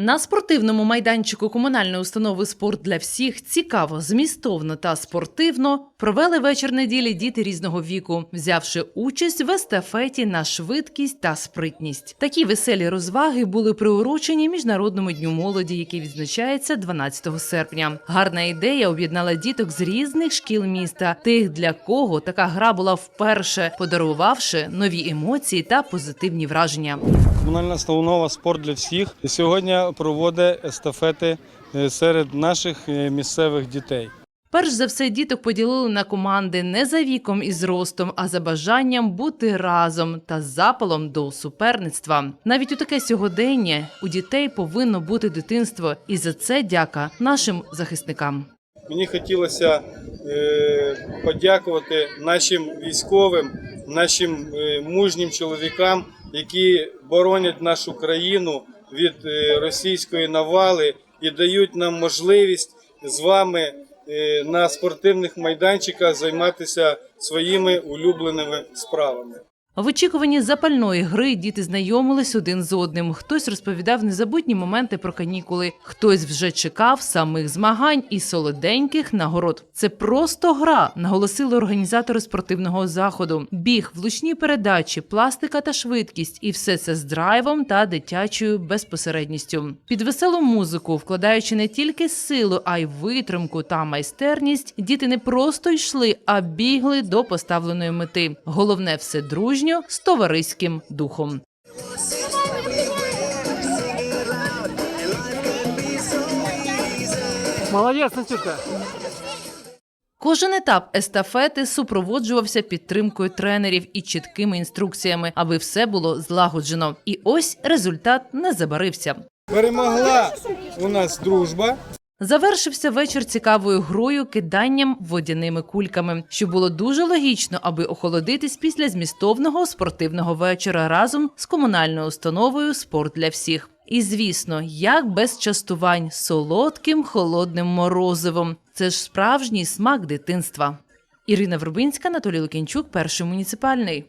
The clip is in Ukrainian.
На спортивному майданчику комунальної установи Спорт для всіх цікаво, змістовно та спортивно провели вечір неділі діти різного віку, взявши участь в естафеті на швидкість та спритність. Такі веселі розваги були приурочені міжнародному дню молоді, який відзначається 12 серпня. Гарна ідея об'єднала діток з різних шкіл міста, тих для кого така гра була вперше, подарувавши нові емоції та позитивні враження. Комунальна установа спорт для всіх сьогодні проводить естафети е, серед наших е, місцевих дітей. Перш за все, діток поділили на команди не за віком і зростом, а за бажанням бути разом та запалом до суперництва. Навіть у таке сьогодення у дітей повинно бути дитинство, і за це дяка нашим захисникам. Мені хотілося е, подякувати нашим військовим, нашим е, мужнім чоловікам, які боронять нашу країну від е, російської навали і дають нам можливість з вами е, на спортивних майданчиках займатися своїми улюбленими справами. В очікуванні запальної гри діти знайомились один з одним. Хтось розповідав незабутні моменти про канікули, хтось вже чекав самих змагань і солоденьких нагород. Це просто гра, наголосили організатори спортивного заходу. Біг, влучні передачі, пластика та швидкість, і все це з драйвом та дитячою безпосередністю. Під веселу музику, вкладаючи не тільки силу, а й витримку та майстерність, діти не просто йшли, а бігли до поставленої мети. Головне все дружньо з товариським духом. Молодець, Настюшка. Кожен етап естафети супроводжувався підтримкою тренерів і чіткими інструкціями, аби все було злагоджено. І ось результат не забарився. Перемогла у нас дружба. Завершився вечір цікавою грою киданням водяними кульками, що було дуже логічно, аби охолодитись після змістовного спортивного вечора разом з комунальною установою Спорт для всіх. І звісно, як без частувань солодким холодним морозивом. Це ж справжній смак дитинства. Ірина Вербинська, Анатолій Лукінчук, перший муніципальний.